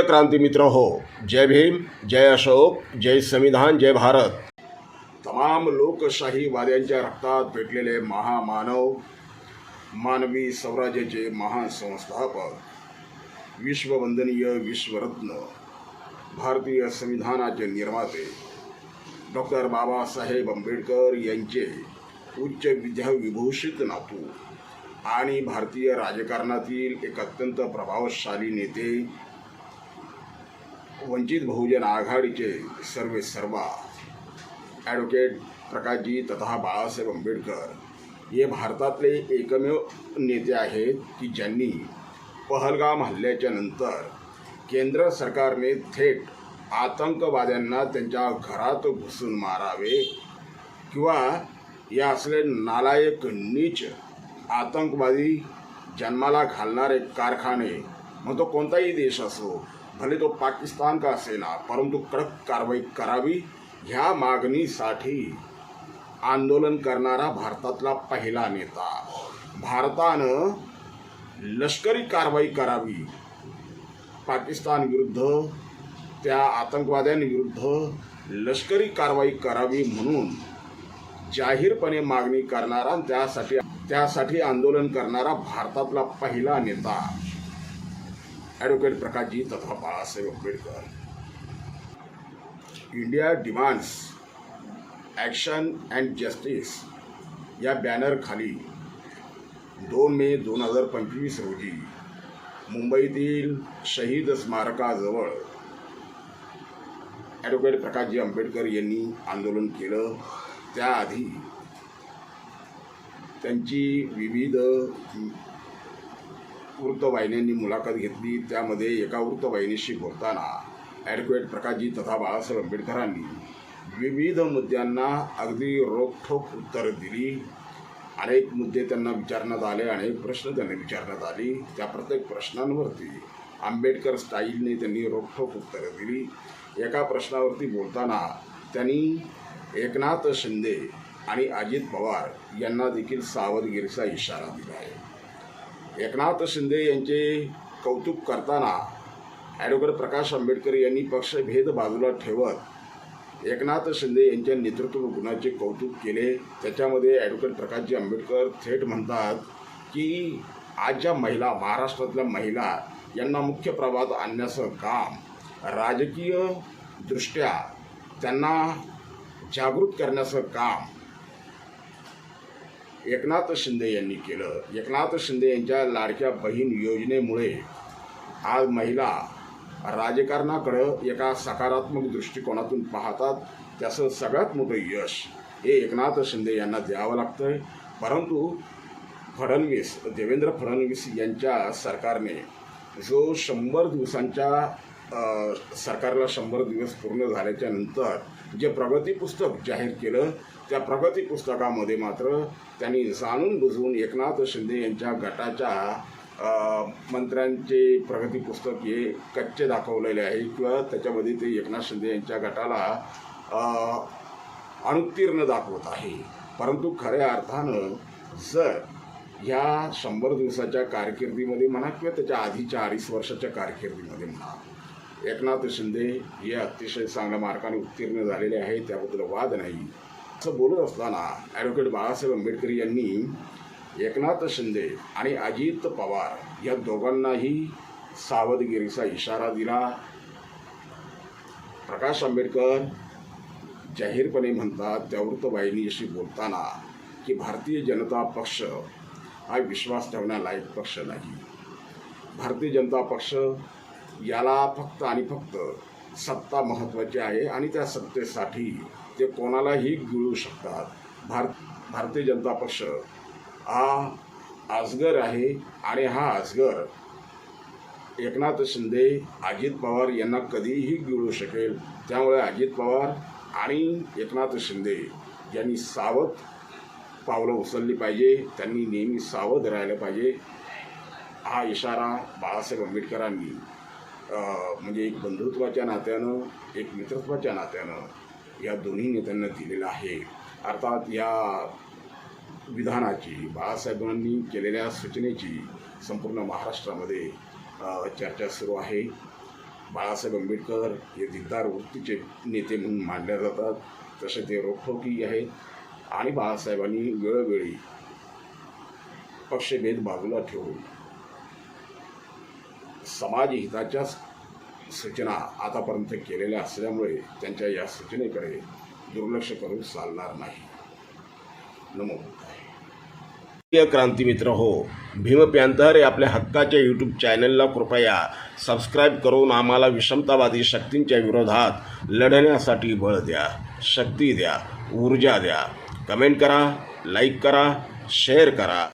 प्रिय क्रांती मित्र हो जय भीम जय अशोक जय संविधान जय भारत. तमाम लोकशाही वाद्यांच्या रक्तात पेटलेले महामानव मानवी स्वराज्याचे महान संस्थापक विश्ववंदनीय विश्वरत्न भारतीय संविधानाचे निर्माते डॉक्टर बाबासाहेब आंबेडकर यांचे उच्च विद्याविभूषित नातू आणि भारतीय राजकारणातील एक अत्यंत प्रभावशाली नेते वंचित बहुजन आघाडीचे सर्वे सर्वा ॲडव्होकेट प्रकाशजी तथा बाळासाहेब आंबेडकर हे भारतातले एकमेव नेते आहेत की ज्यांनी पहलगाम हल्ल्याच्या नंतर केंद्र सरकारने थेट आतंकवाद्यांना त्यांच्या घरात घुसून मारावे किंवा या असले नालायक नीच आतंकवादी जन्माला घालणारे कारखाने मग तो कोणताही देश असो भले तो पाकिस्तान का सेना? परंतु कडक कारवाई करावी ह्या मागणीसाठी आंदोलन करणारा भारतातला पहिला नेता. भारतानं लष्करी कारवाई करावी. पाकिस्तान विरुद्ध त्या आतंकवाद्यांविरुद्ध लष्करी कारवाई करावी म्हणून जाहीरपणे मागणी करणारा त्यासाठी त्यासाठी आंदोलन करणारा भारतातला पहिला नेता. ॲडव्होकेट प्रकाशजी तथा Balasaheb Ambedkar India demands action and justice या बॅनरखाली दोन मे दोन हजार पंचवीस रोजी मुंबईतील शहीद स्मारकाजवळ ॲडव्होकेट प्रकाशजी आंबेडकर यांनी आंदोलन केलं. त्याआधी त्यांची विविध वृत्तवाहिन्यांनी मुलाखत घेतली. त्यामध्ये एका वृत्तवाहिनीशी बोलताना ॲडव्होकेट प्रकाशजी तथा बाळासाहेब आंबेडकरांनी विविध मुद्द्यांना अगदी रोखठोक उत्तरं दिली. अनेक मुद्दे त्यांना विचारण्यात आले अनेक प्रश्न त्यांना विचारण्यात आली. त्या प्रत्येक प्रश्नांवरती आंबेडकर स्टाईलने त्यांनी रोखठोक उत्तरं दिली. एका प्रश्नावरती बोलताना त्यांनी एकनाथ शिंदे आणि अजित पवार यांना देखील सावधगिरीचा इशारा दिला आहे. एकनाथ शिंदे यांचे कौतुक करताना ॲडव्होकेट प्रकाश आंबेडकर यांनी पक्षभेद बाजूला ठेवत एकनाथ शिंदे यांच्या नेतृत्व गुणाचे कौतुक केले. त्याच्यामध्ये ॲडव्होकेट प्रकाशजी आंबेडकर थेट म्हणतात की आज ज्या महिला महाराष्ट्रातल्या महिला यांना मुख्य प्रभात आणण्याचं काम राजकीय दृष्ट्या त्यांना जागृत करण्याचं काम एकनाथ शिंदे यांनी केलं. एकनाथ शिंदे यांच्या लाडक्या बहीण योजनेमुळे आज महिला राजकारणाकडं एका सकारात्मक दृष्टिकोनातून पाहतात. त्याचं सगळ्यात मोठं यश हे एकनाथ शिंदे यांना द्यावं लागतं परंतु फडणवीस देवेंद्र फडणवीस यांच्या सरकारने जो शंभर दिवसांच्या सरकारला शंभर दिवस पूर्ण झाल्याच्यानंतर जे प्रगती पुस्तक जाहीर केलं त्या प्रगती पुस्तकामध्ये मात्र त्यांनी जाणून बुजवून एकनाथ शिंदे यांच्या गटाच्या मंत्र्यांचे प्रगती पुस्तक हे कच्चे दाखवलेले आहे किंवा त्याच्यामध्ये ते एकनाथ शिंदे यांच्या गटाला अनुत्तीर्ण दाखवत आहे. परंतु खऱ्या अर्थानं जर ह्या शंभर दिवसाच्या कारकिर्दीमध्ये म्हणा किंवा त्याच्या आधीच्या अडीच वर्षाच्या कारकिर्दीमध्ये म्हणा एकनाथ शिंदे हे अतिशय चांगल्या मार्गाने उत्तीर्ण झालेले आहे त्याबद्दल वाद नाही. असं बोलत असताना ॲडव्होकेट बाळासाहेब आंबेडकर यांनी एकनाथ शिंदे आणि अजित पवार या दोघांनाही सावधगिरीचा इशारा दिला. प्रकाश आंबेडकर जाहीरपणे म्हणतात त्या वृत्तवाहिनीशी बोलताना की भारतीय जनता पक्ष हा विश्वास ठेवण्यालायक पक्ष नाही. भारतीय जनता पक्ष याला फक्त आणि फक्त सत्ता महत्त्वाची आहे आणि त्या सत्तेसाठी ते कोणालाही गिळू शकतात. भारत भारतीय जनता पक्ष हा आजगर आहे आणि हा आजगर एकनाथ शिंदे अजित पवार यांना कधीही गिळू शकेल. त्यामुळे अजित पवार आणि एकनाथ शिंदे यांनी सावध पावलं उचलली पाहिजे. त्यांनी नेहमी सावध राहिलं पाहिजे. हा इशारा बाळासाहेब आंबेडकरांनी म्हणजे एक बंधुत्वाच्या नात्यानं एक मित्रत्वाच्या नात्यानं या दोन्ही नेत्यांना दिलेला आहे. अर्थात या विधानाची बाळासाहेबांनी केलेल्या सूचनेची संपूर्ण महाराष्ट्रामध्ये चर्चा सुरू आहे. बाळासाहेब आंबेडकर हे दिलदार वृत्तीचे नेते म्हणून मानले जातात. तसे ते रोखोकी आहेत. आणि बाळासाहेबांनी वेळोवेळी पक्षभेद बाजूला ठेवून समाजहिताच्या सूचना आतापर्यंत केलेल्या असल्यामुळे त्यांच्या या सूचनेकडे दुर्लक्ष करून चालणार नाही. नमो क्रांती मित्र हो भीम पॅन्थर हे आपल्या हक्काच्या यूट्यूब चॅनलला कृपया सबस्क्राईब करून आम्हाला विषमतावादी शक्तींच्या विरोधात लढण्यासाठी बळ द्या शक्ती द्या ऊर्जा द्या. कमेंट करा लाईक करा शेअर करा.